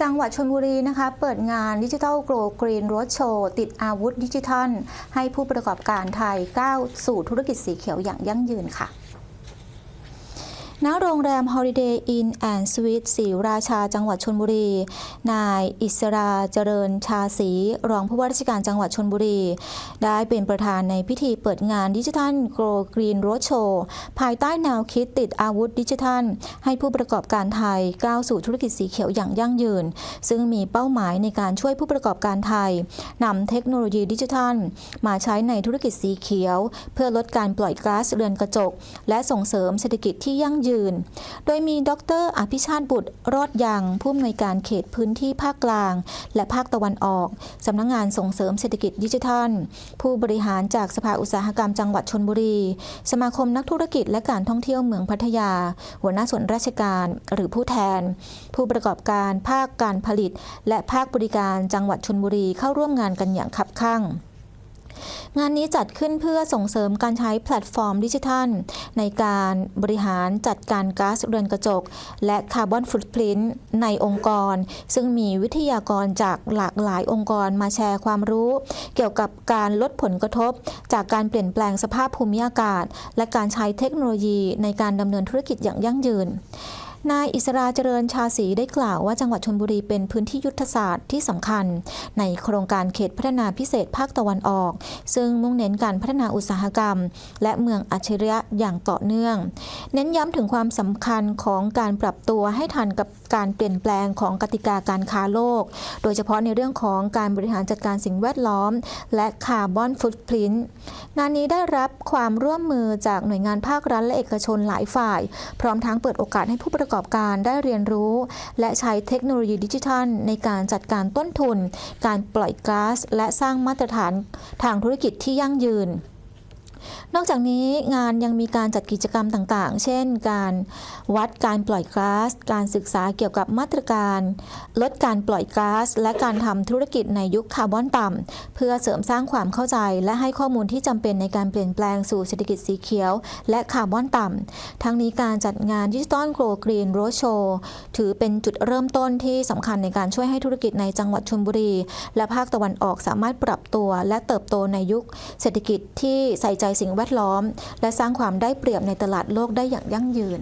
จังหวัดชนบุรีนะคะ เปิดงานดิจิทัลโกลกรีนรถโชว์ติดอาวุธดิจิทัล ให้ผู้ประกอบการไทยก้าวสู่ธุรกิจสีเขียวอย่างยั่งยืนค่ะ ณโรงแรม Holiday Inn and Suites ศรีราชาจังหวัดชนบุรี นายอิสราเจริญชาศรีรองผู้ว่าราชการจังหวัดชนบุรี ได้เป็นประธานในพิธีเปิดงานดิจิทัลโกลกรีนโรถโชว์ภายใต้แนวคิดติดอาวุธดิจิทัล ให้ผู้ประกอบการไทยก้าวสู่ธุรกิจสีเขียวอย่างยั่งยืน ซึ่งมีเป้าหมายในการช่วยผู้ประกอบการไทยนำเทคโนโลยีดิจิทัล มาใช้ในธุรกิจสีเขียว เพื่อลดการปล่อยก๊าซเรือนกระจก และส่งเสริมเศรษฐกิจที่ยั่งยืนโดยมีดร อภิชาติบุตรรอดยังผู้อำนวยการเขตพื้นที่ภาคกลาง และภาคตะวันออกสำนักงงานส่งเสริมเศรษฐกิจดิจิทัล ผู้บริหารจากสภาอุตสาหกรรมจังหวัดชนบุรี สมาคมนักธุรกิจและการท่องเที่ยวเมืองพัทยา หัวหน้าส่วนราชการหรือผู้แทน ผู้ประกอบการภาคการผลิต และภาคบริการจังหวัดชนบุรีเข้าร่วมงานกันอย่างคับคั่ง งานนี้จัดขึ้นเพื่อส่งเสริมการใช้แพลตฟอร์มดิจิทัล ในการบริหารจัดการก๊าซเรือนกระจก และคาร์บอนฟุตพิ้นในองค์กร ซึ่งมีวิทยากรจากหลากหลายองค์กรมาแชร์ความรู้ เกี่ยวกับการลดผลกระทบ จากการเปลี่ยนแปลงสภาพภูมิอากาศ และการใช้เทคโนโลยีในการดำเนินธุรกิจอย่างยั่งยืน นายอิสราเจริญชาศีได้กล่าวว่าจังหวัดชนบุรีเป็นพื้นที่ยุทธศาสตร์ที่สำคัญ ในโครงการเขตพัฒนาพิเศษภาคตะวันออก ซึ่งมุ่งเน้นการพัฒนาอุตสาหกรรม และเมืองอัจฉริยะอย่างต่อเนื่อง เน้นย้ำถึงความสำคัญของการปรับตัวให้ทันกับการเปลี่ยนแปลงของกติกาการค้าโลก โดยเฉพาะในเรื่องของการบริหารจัดการสิ่งแวดล้อม และคาร์บอนฟุตพิ้นงานนี้ได้รับความร่วมมือจากหน่วยงานภาครัฐและเอกชนหลายฝ่าย พร้อมทั้งเปิดโอกาสให้ผู้ประกอบการได้เรียนรู้ และใช้เทคโนโลยีดิจิทัล ในการจัดการต้นทุน การปล่อยก๊าซและสร้างมาตรฐานทางธุรกิจที่ยั่งยืน นอกจากนี้งานยังมีการจัดกิจกรรมต่างๆ เช่น การวัดการปล่อยก๊าซ การศึกษาเกี่ยวกับมาตรการ ลดการปล่อยก๊าซ และการทำธุรกิจในยุคคาร์บอนต่ำ เพื่อเสริมสร้างความเข้าใจ และให้ข้อมูลที่จำเป็นในการเปลี่ยนแปลงสู่เศรษฐกิจสีเขียว และคาร์บอนต่ำ ทั้งนี้การจัดงานดิจิตอลโกลกรีนโรชโชถือเป็นจุดเริ่มต้นที่สำคัญในการช่วยให้ธุรกิจในจังหวัดชลบุรี และภาคตะวันออกสามารถปรับตัว และเติบโตในยุคเศรษฐกิจที่ใส่ใจสิ่งแวดล้อม และสร้างความได้เปรียบในตลาดโลกได้อย่างยั่งยืน